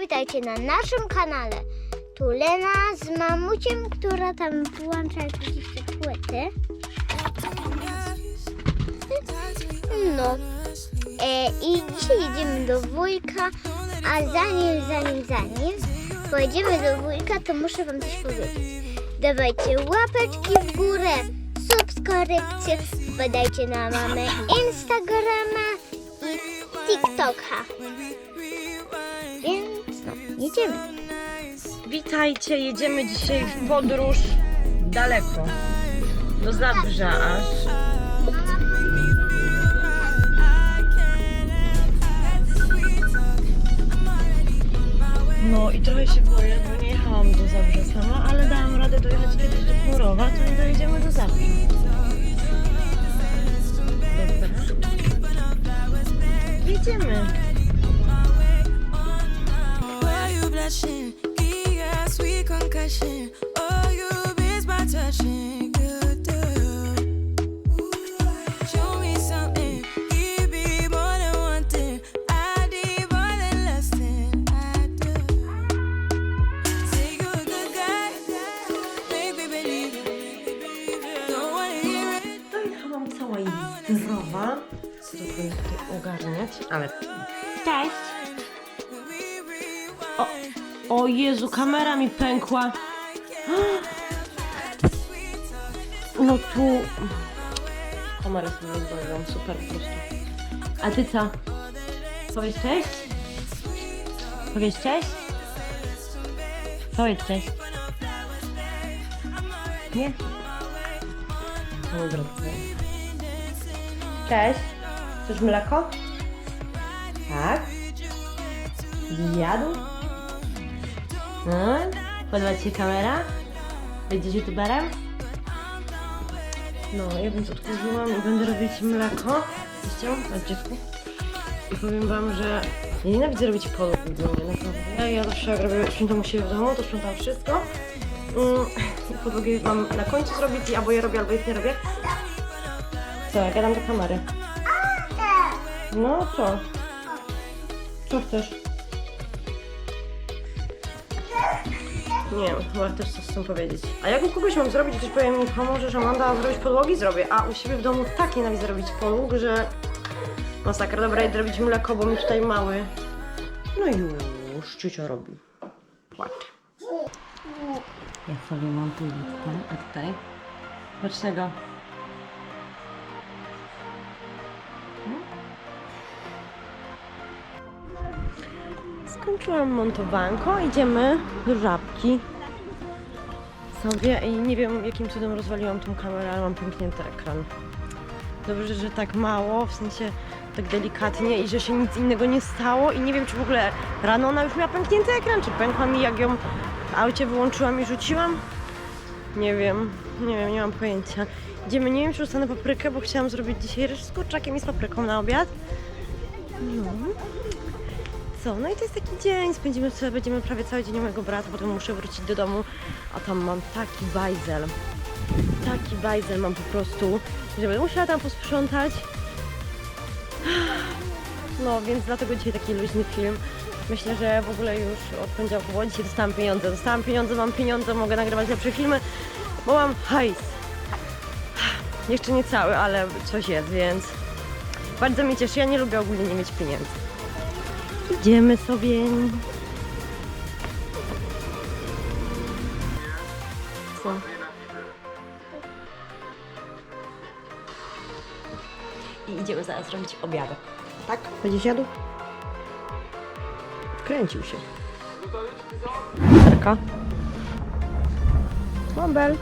Witajcie na naszym kanale. Tu Lena z mamuciem, która tam włącza, jak widzicie, płyty. No. E, I dzisiaj jedziemy do wujka, a zanim, zanim, zanim pojedziemy do wujka, to muszę wam coś powiedzieć. Dawajcie łapeczki w górę, subskrypcje, wpadajcie na mamę Instagrama i TikToka. Jedziemy. Witajcie, jedziemy dzisiaj w podróż daleko. Do Zabrza aż. No i trochę się boję, bo nie jechałam do Zabrza sama, ale dałam radę dojechać kiedyś do Chmurowa, to dojedziemy do Zabrza. Dobra. Jedziemy. Why you blushing? Yeah, sweet concussion. Oh, you miss my touching. Good, good. Show me something. Give me more than one thing. I need more than less than I do. Say a good guy. Make me believe it. Don't wanna hear it. Dojechałam cała i zdrowa. Co tu powinien tutaj ogarniać, ale... Cześć! O, o Jezu, kamera mi pękła. No tu... Kamerę sobie rozwaliłam, super po prostu. A ty co? Powiedz cześć? Powiedz cześć? Powiedz cześć. Nie? No Dobra. Cześć. Chcesz mleko? Tak. Zjadł? No, podoba Ci się kamera? Będziesz youtuberem? No, ja więc otworzyłam i będę robić mleko. Chciał? Na dziecku. I powiem Wam, że ja nienawidzę robić polu w domu, naprawdę. Ja zawsze jak robię, sprzątam u siebie w domu, to sprzątam wszystko. Mm, i podłogi mam na końcu zrobić i albo je robię, albo ich nie robię. Co, jak gadam do kamery? No co? Co chcesz? Nie wiem, chyba też coś chcę powiedzieć. A jak u kogoś mam zrobić, ktoś powie mi, pomożesz Amanda zrobić podłogi? Zrobię. A u siebie w domu tak nienawidzę robić podłóg, że masakra. Dobra, idę robić mleko, bo mi tutaj mały. No już, Ciucio robi. Płacz. Ja sobie mam tu a tutaj? Patrz tego. Skończyłam montowanko, idziemy do żabki sobie i nie wiem jakim cudem rozwaliłam tą kamerę, ale mam pęknięty ekran. Dobrze, że tak mało, w sensie tak delikatnie i że się nic innego nie stało i nie wiem czy w ogóle rano ona już miała pęknięty ekran, czy pękła mi jak ją w aucie wyłączyłam i rzuciłam. Nie wiem, nie wiem, nie mam pojęcia. Idziemy, nie wiem czy dostanę paprykę, bo chciałam zrobić dzisiaj ryż z kurczakiem i z papryką na obiad. No. Co? No i to jest taki dzień, spędzimy sobie, będziemy prawie cały dzień u mojego brata, potem muszę wrócić do domu, a tam mam taki bajzel. Taki bajzel mam po prostu, że musiała tam posprzątać. No, więc dlatego dzisiaj taki luźny film. Myślę, że w ogóle już od poniedziałku, bo dzisiaj dostałam pieniądze. Dostałam pieniądze, mam pieniądze, mogę nagrywać lepsze filmy, bo mam hajs. Jeszcze nie cały, ale coś jest, więc bardzo mnie cieszy. Ja nie lubię ogólnie nie mieć pieniędzy. Idziemy sobie. Co? I idziemy zaraz robić obiadek. Tak? Będzie siadł? Wkręcił się. Serka. Bąbel.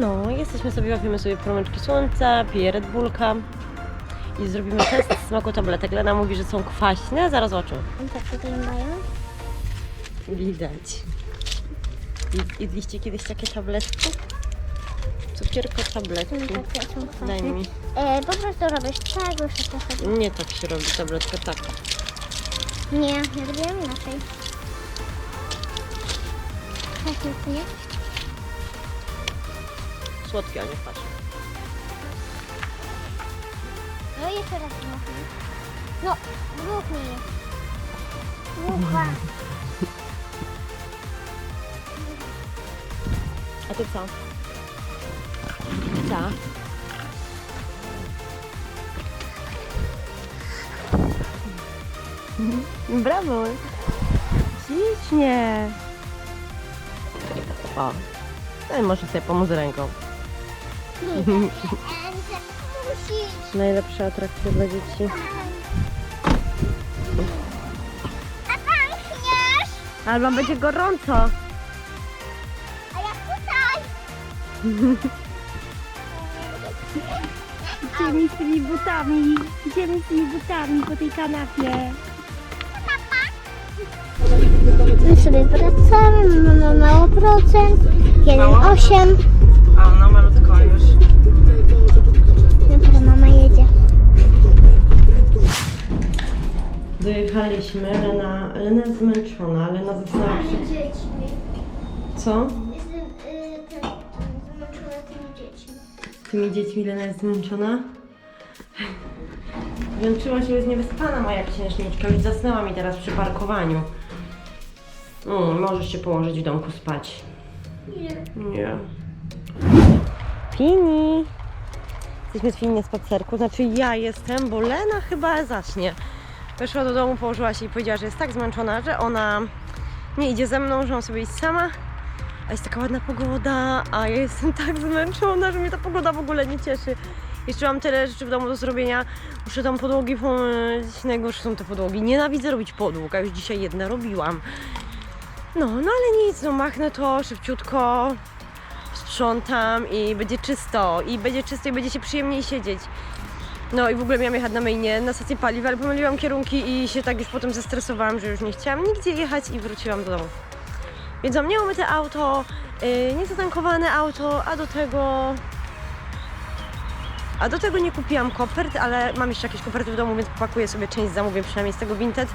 No, jesteśmy sobie, łapiemy sobie promyczki słońca, piję Red Bullka i zrobimy test smaku tabletek. Lena mówi, że są kwaśne, zaraz zobaczymy. Tak wyglądają. Widać. Jed- Jedliście kiedyś takie tabletki? Cukierko tabletki. Takie są kwaśne. Daj mi. E, po prostu robisz tak, już o to chodzi. Nie tak się robi tabletka, tak. Nie, ja robiłam inaczej. Tak, nie? Słodkie, a nie kwaśne. No i jeszcze raz dmuchnij. No, dmuchnij. Dmucha. A ty co? Co? Brawo! Ślicznie! O, no i może sobie pomóc ręką. Musisz. Najlepsza atrakcja dla dzieci. A pękniesz? Ale wam będzie gorąco. A jak tutaj? Idziemy z tymi butami, idziemy z tymi butami po tej kanapie. My sobie wracamy, mamy mało procent. 1,8. A no malutko już. Dojechaliśmy, Lena, Lena jest zmęczona, Lena została przy... dziećmi. Co? Jestem y, ten, zmęczona tymi dziećmi. Tymi dziećmi Lena jest zmęczona. Zmęczyła się, jest niewyspana moja księżniczka, już zasnęła mi teraz przy parkowaniu. Mm, możesz się położyć w domku spać. Nie. Nie. Fini! Jesteśmy z Fini na spacerku, znaczy ja jestem, bo Lena chyba zacznie. Weszła do domu, położyła się i powiedziała, że jest tak zmęczona, że ona nie idzie ze mną, że mam sobie iść sama. A jest taka ładna pogoda, a ja jestem tak zmęczona, że mnie ta pogoda w ogóle nie cieszy. Jeszcze mam tyle rzeczy w domu do zrobienia. Muszę tam podłogi pomyć. Najgorsze są te podłogi. Nienawidzę robić podłóg, a już dzisiaj jedne robiłam. No, no ale nic, no machnę to szybciutko, sprzątam i będzie czysto. I będzie czysto i będzie się przyjemniej siedzieć. No i w ogóle miałam jechać na mainie na stację paliw, ale pomyliłam kierunki i się tak już potem zestresowałam, że już nie chciałam nigdzie jechać i wróciłam do domu. Więc mam nieumyte auto, yy, niezatankowane auto, a do tego... A do tego nie kupiłam kopert, ale mam jeszcze jakieś koperty w domu, więc popakuję sobie część zamówień, przynajmniej z tego Vinted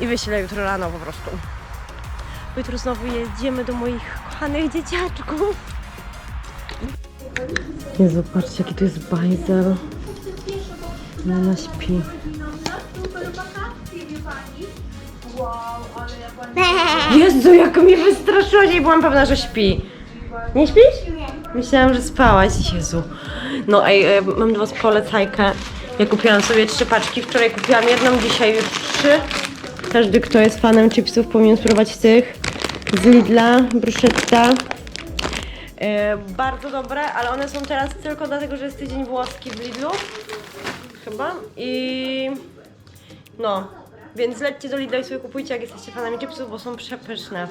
i wyślę jutro rano po prostu. Jutro znowu jedziemy do moich kochanych dzieciaczków. Jezu, patrzcie jaki tu jest bajzel. Lena śpi. Jezu, jak mnie wystraszyłaś i byłam pewna, że śpi. Nie śpisz? Myślałam, że spałaś. Jezu. No ej, e, mam do was polecajkę. Ja kupiłam sobie trzy paczki. Wczoraj kupiłam jedną, dzisiaj już trzy. Każdy, kto jest fanem chipsów, powinien spróbować tych z Lidla, bruszetta. E, bardzo dobre, ale one są teraz tylko dlatego, że jest tydzień włoski w Lidlu. Chyba. I no, więc lećcie do Lidla i sobie kupujcie, jak jesteście fanami chipsów, bo są przepyszne.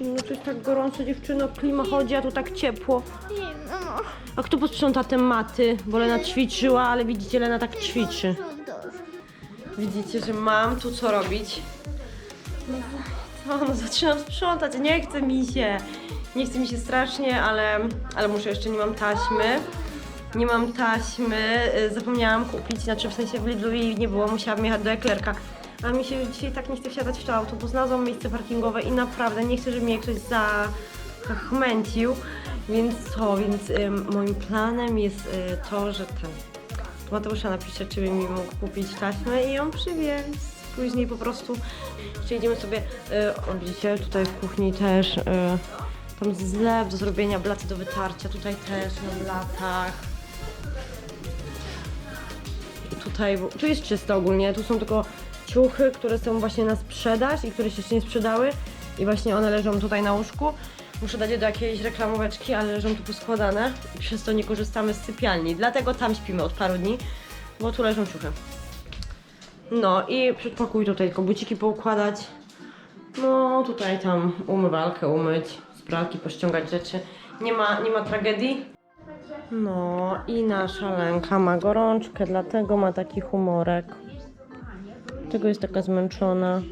No to jest tak gorąco, dziewczyno, klima chodzi, a tu tak ciepło. A kto posprząta te maty? Bo Lena ćwiczyła, ale widzicie, Lena tak ćwiczy. Widzicie, że mam tu co robić. No, no zaczynam sprzątać, nie chce mi się. Nie chce mi się strasznie, ale, ale muszę jeszcze, nie mam taśmy. Nie mam taśmy, y, zapomniałam kupić, znaczy w sensie w Lidlu jej nie było, musiałam jechać do Eklerka. A mi się dzisiaj tak nie chce wsiadać w to auto, bo znalazłam miejsce parkingowe i naprawdę nie chcę, żeby mnie ktoś za- zachmęcił. Więc co, więc ym, moim planem jest y, to, że ten Mateusza napiszę, czy by mi mógł kupić taśmę i ją przywieźć. Później po prostu jeszcze idziemy sobie, y, widzicie, tutaj w kuchni też y, tam zlew do zrobienia, blaty do wytarcia, tutaj też na blatach. Tutaj, tu jest czysto ogólnie, tu są tylko ciuchy, które są właśnie na sprzedaż i które się jeszcze nie sprzedały i właśnie one leżą tutaj na łóżku. Muszę dać je do jakiejś reklamóweczki, ale leżą tu poskładane i przez to nie korzystamy z sypialni. Dlatego tam śpimy od paru dni, bo tu leżą ciuchy. No i przedpokój tutaj, tylko buciki poukładać. No tutaj tam umywalkę umyć, z pralki pościągać rzeczy. Nie ma, nie ma tragedii. No i nasza Lenka ma gorączkę, dlatego ma taki humorek. Dlatego jest taka zmęczona.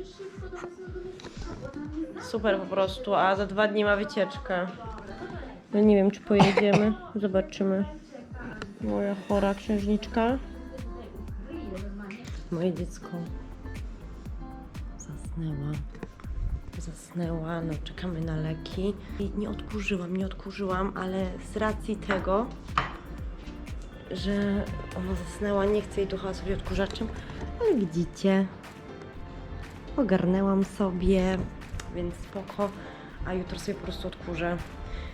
Super po prostu, a za dwa dni ma wycieczkę. No nie wiem, czy pojedziemy. Zobaczymy. Moja chora księżniczka. Moje dziecko zasnęła. Zasnęła, no czekamy na leki. I nie odkurzyłam, nie odkurzyłam, ale z racji tego, że ona zasnęła, nie chcę jej tu sobie odkurzaczem, ale widzicie, ogarnęłam sobie, więc spoko, a jutro sobie po prostu odkurzę.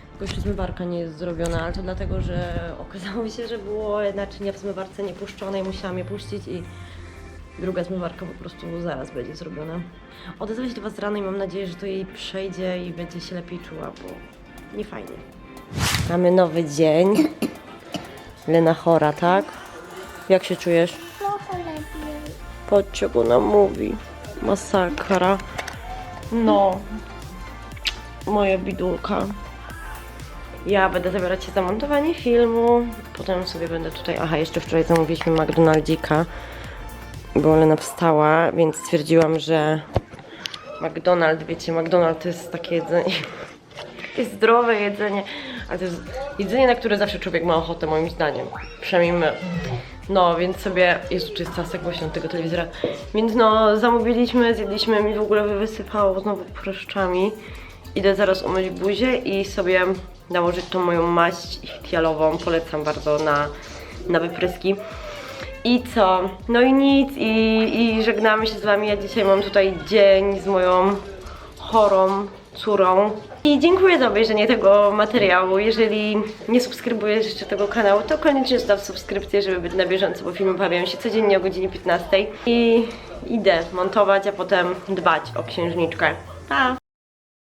Tylko jeszcze zmywarka nie jest zrobiona, ale to dlatego, że okazało się, że było naczynia w zmywarce niepuszczone i musiałam je puścić i druga zmywarka po prostu zaraz będzie zrobiona. Odezwę się do Was rano i mam nadzieję, że to jej przejdzie i będzie się lepiej czuła, bo nie fajnie. Mamy nowy dzień. Lena chora, tak? Jak się czujesz? Trochę lepiej. Patrzcie, jak ona mówi. Masakra. No. Moja bidulka. Ja będę zabierać się za montowanie filmu. Potem sobie będę tutaj... Aha, jeszcze wczoraj zamówiliśmy McDonaldzika. Bo Lena wstała, więc stwierdziłam, że McDonald, wiecie, McDonald to jest takie jedzenie... Jest zdrowe jedzenie, ale to jest jedzenie, na które zawsze człowiek ma ochotę, moim zdaniem. Przynajmniej my. No, więc sobie. Jezu, czy jest czasek właśnie od tego telewizora. Więc no, zamówiliśmy, zjedliśmy, mi w ogóle wysypało znowu pryszczami. Idę zaraz umyć buzię i sobie nałożyć tą moją maść ichtialową. Polecam bardzo na, na wypryski. I co? No i nic, i, i żegnamy się z wami. Ja dzisiaj mam tutaj dzień z moją chorą córą. I dziękuję za obejrzenie tego materiału. Jeżeli nie subskrybujesz jeszcze tego kanału, to koniecznie zostaw subskrypcję, żeby być na bieżąco, bo filmy pojawiają się codziennie o godzinie 15. I idę montować, a potem dbać o księżniczkę. Pa!